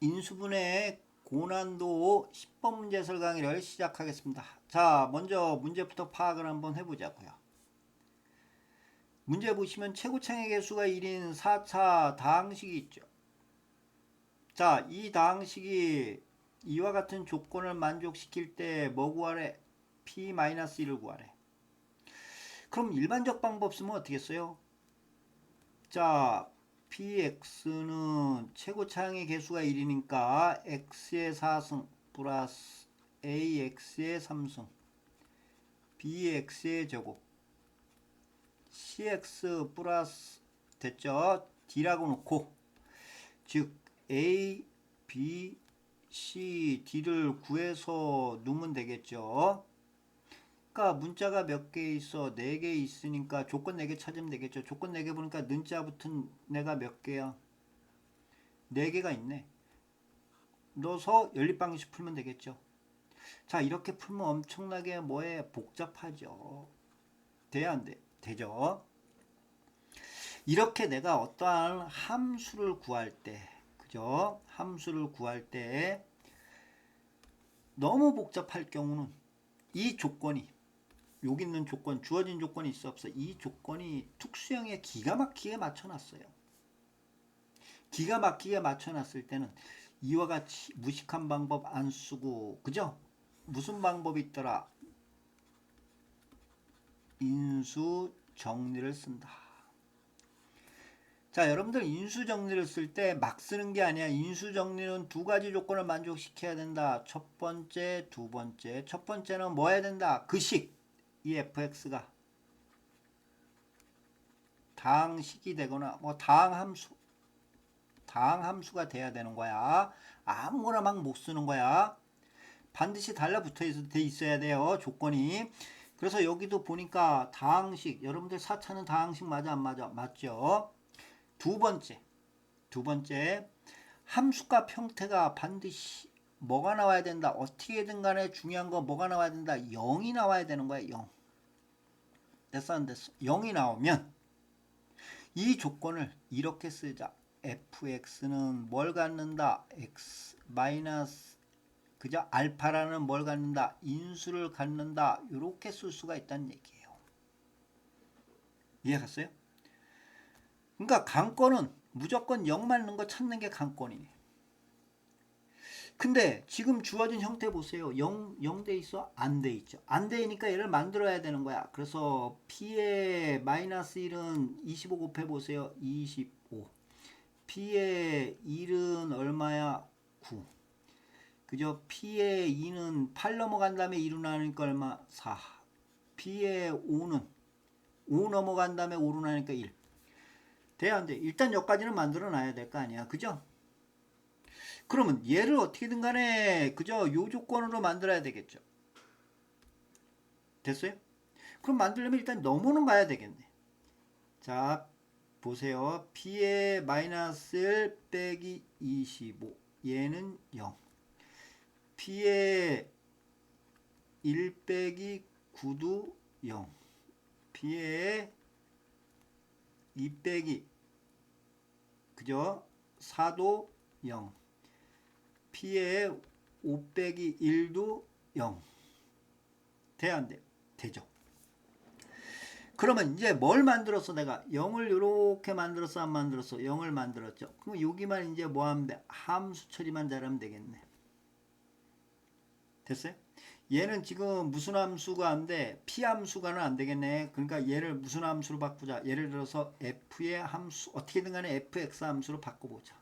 인수분해 고난도 10번 문제 해설 강의를 시작하겠습니다. 자, 먼저 문제부터 파악을 한번 해보자고요. 문제 보시면 최고창의 개수가 1인 4차 다항식이 있죠. 자, 이 다항식이 이와 같은 조건을 만족시킬 때 뭐 구하래? p-1을 구하래. 그럼 일반적 방법 쓰면 어떻게 써요? 자, px는 최고 차항의 개수가 1이니까 x의 4승 플러스 ax의 3승 bx의 제곱 cx 플러스 됐죠? d라고 놓고 즉 a, b, c, d를 구해서 놓으면 되겠죠. 그러니까 문자가 몇 개 있어? 네 개 있으니까 조건 네 개 찾으면 되겠죠. 조건 네 개 보니까 는자 붙은 내가 몇 개야? 네 개가 있네. 넣어서 연립방식 풀면 되겠죠. 자 이렇게 풀면 엄청나게 뭐에 복잡하죠. 돼야 안 돼? 되죠. 이렇게 내가 어떠한 함수를 구할 때, 그죠? 함수를 구할 때 너무 복잡할 경우는 이 조건이 여기 있는 조건 주어진 조건이 있어 없어? 이 조건이 특수형에 기가 막히게 맞춰놨어요. 기가 막히게 맞춰놨을 때는 이와 같이 무식한 방법 안 쓰고 그죠? 무슨 방법이 있더라? 인수 정리를 쓴다. 자 여러분들 인수 정리를 쓸 때 막 쓰는 게 아니야. 인수 정리는 두 가지 조건을 만족시켜야 된다. 첫 번째 두 번째. 첫 번째는 뭐 해야 된다? 그식 이 fx가 다항식이 되거나 뭐 다항함수 다항함수가 돼야 되는 거야 아무거나 막 못 쓰는 거야 반드시 달라붙어 있어야 돼요 조건이 그래서 여기도 보니까 다항식 여러분들 4차는 다항식 맞아 안 맞아 맞죠 두 번째 두 번째 함수값 형태가 반드시 뭐가 나와야 된다. 어떻게든 간에 중요한 건 뭐가 나와야 된다. 0이 나와야 되는 거야. 0. 안 됐어? 0이 나오면 이 조건을 이렇게 쓰자. fx는 뭘 갖는다? x 마이너스 그죠? 알파라는 뭘 갖는다? 인수를 갖는다. 이렇게 쓸 수가 있다는 얘기예요. 이해 갔어요? 그러니까 강권은 무조건 0 맞는 거 찾는 게 강권이네. 근데 지금 주어진 형태 보세요. 0, 0 돼 있어? 안 돼 있죠. 안 되니까 얘를 만들어야 되는 거야. 그래서 P의 마이너스 1은 25 곱해 보세요. 25. P의 1은 얼마야? 9. 그죠? P의 2는 8 넘어간 다음에 1로 나니까 얼마? 4. P의 5는 5 넘어간 다음에 5로 나니까 1. 돼야 안 돼. 일단 여기까지는 만들어 놔야 될 거 아니야. 그죠? 그러면 얘를 어떻게든 간에 그저 요 조건으로 만들어야 되겠죠. 됐어요? 그럼 만들려면 일단 넘어는 가야 되겠네. 자, 보세요. P의 마이너스 1 빼기 25. 얘는 0. P의 1 빼기 9도 0. P의 2 빼기 그죠? 4도 0. P의 5 빼기 1도 0. 돼, 안 돼? 되죠. 그러면 이제 뭘 만들었어, 내가? 0을 이렇게 만들었어, 안 만들었어? 0을 만들었죠. 그럼 여기만 이제 뭐 하면 돼? 함수 처리만 잘하면 되겠네. 됐어요? 얘는 지금 무슨 함수가 안 돼? p 함수가는 안 되겠네. 그러니까 얘를 무슨 함수로 바꾸자. 예를 들어서 f의 함수 어떻게든 간에 fx 함수로 바꿔보자.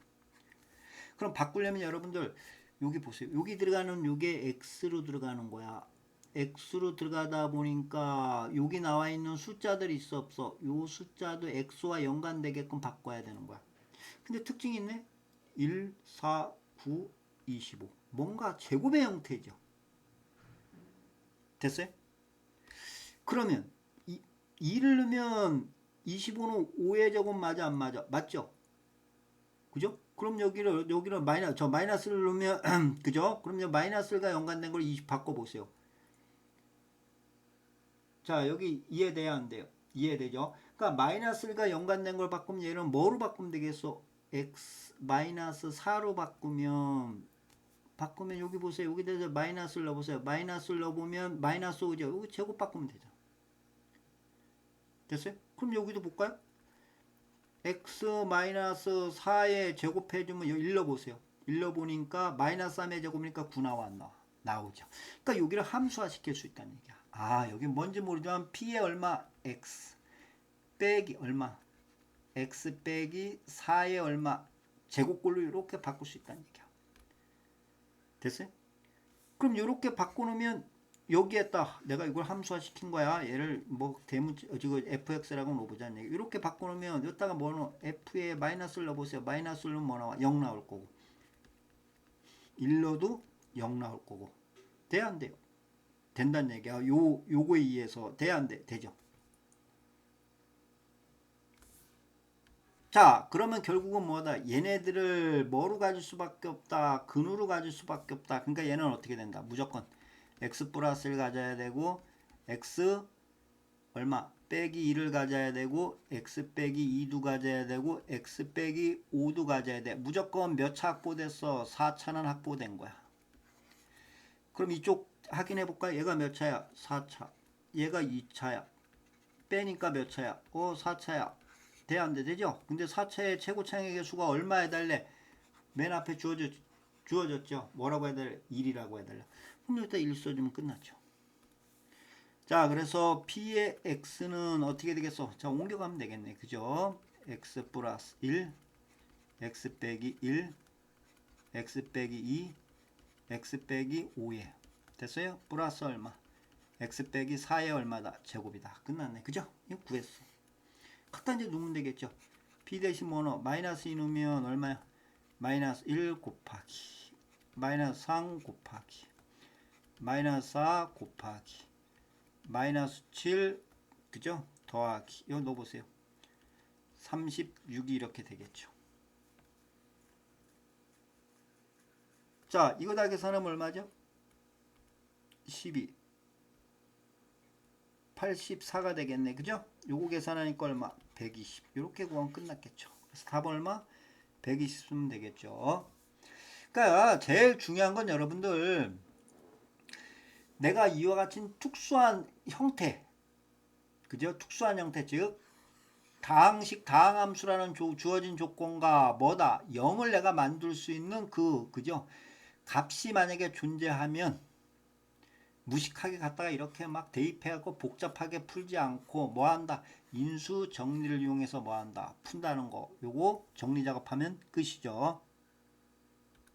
그럼 바꾸려면 여러분들 여기 보세요. 여기 들어가는 요게 x로 들어가는 거야. x로 들어가다 보니까 여기 나와 있는 숫자들이 있어 없어. 요 숫자도 x와 연관되게끔 바꿔야 되는 거야. 근데 특징이 있네. 1, 4, 9, 25. 뭔가 제곱의 형태죠. 됐어요? 그러면 이, 2를 넣으면 25는 5의 제곱 맞아 안 맞아? 맞죠? 그죠? 그럼 여기를 여기를 마이너스 저 마이너스를 넣으면 그죠? 그럼 마이너스가 연관된 걸 20 바꿔 보세요. 자, 여기 이해돼야 안 돼요? 이해되죠? 그러니까 마이너스가 연관된 걸 바꾸면 얘는 뭐로 바꾸면 되겠어? x 마이너스 4로 바꾸면 바꾸면 여기 보세요. 여기 대해서 마이너스를 넣어보세요. 마이너스를 넣어보면 마이너스 오죠. 여기 제곱 바꾸면 되죠. 됐어요? 그럼 여기도 볼까요? X 마이너스 4에 제곱해주면 여기 일러보세요. 일러보니까 마이너스 3의 제곱이니까 9 나와 안 나와? 나오죠. 그러니까 여기를 함수화 시킬 수 있다는 얘기야. 아 여기 뭔지 모르지만 p에 얼마? x 빼기 얼마? x 빼기 4에 얼마? 제곱꼴로 이렇게 바꿀 수 있다는 얘기야. 됐어요? 그럼 이렇게 바꿔 놓으면 여기에다 내가 이걸 함수화 시킨 거야. 얘를 뭐 대문 어, 지금 fx라고 넣어보자는 얘기. 이렇게 바꿔놓으면 여기다가 뭐 넣어? f에 마이너스를 넣어보세요. 마이너스를 넣으면 뭐 나와? 0 나올 거고. 1 넣어도 0 나올 거고. 돼 안 돼요? 된다는 얘기야. 요 요거에 의해서 돼 안 돼? 되죠. 자, 그러면 결국은 뭐다? 얘네들을 뭐로 가질 수밖에 없다. 근으로 가질 수밖에 없다. 그러니까 얘는 어떻게 된다? 무조건 x 플러스를 가져야 되고 x 얼마? 빼기 2를 가져야 되고 x 빼기 2도 가져야 되고 x 빼기 5도 가져야 돼. 무조건 몇 차 확보됐어? 4차는 확보된 거야. 그럼 이쪽 확인해 볼까? 얘가 몇 차야? 4차. 얘가 2차야. 빼니까 몇 차야? 어, 4차야. 돼, 안 돼? 되죠? 근데 4차의 최고 창의의 수가 얼마 해달래? 맨 앞에 주어졌, 주어졌죠? 뭐라고 해달래? 1이라고 해달래. 그럼 여기다 1 써주면 끝났죠. 자, 그래서 P의 X는 어떻게 되겠어? 자, 옮겨가면 되겠네. 그죠? X 플러스 1, X 빼기 1, X 빼기 2, X 빼기 5에. 됐어요? 플러스 얼마? X 빼기 4에 얼마다? 제곱이다. 끝났네. 그죠? 이거 구했어. 갖다 이제 넣으면 되겠죠. P 대신 뭐노? 마이너스 2 넣으면 얼마야? 마이너스 1 곱하기 마이너스 3 곱하기 마이너스 4 곱하기 마이너스 7 그죠? 더하기 이거 넣어보세요. 36이 이렇게 되겠죠. 자 이거 다 계산하면 얼마죠? 12 84가 되겠네 그죠? 요거 계산하니까 얼마? 120 이렇게 구하면 끝났겠죠. 그래서 답은 얼마? 120 쓰면 되겠죠. 그러니까 제일 중요한 건 여러분들 내가 이와 같이 특수한 형태 그죠? 특수한 형태 즉 다항식 다항함수라는 조- 주어진 조건과 뭐다 0을 내가 만들 수 있는 그 그죠? 값이 만약에 존재하면 무식하게 갖다가 이렇게 막 대입해갖고 복잡하게 풀지 않고 뭐 한다. 인수 정리를 이용해서 뭐 한다. 푼다는 거. 요거 정리 작업하면 끝이죠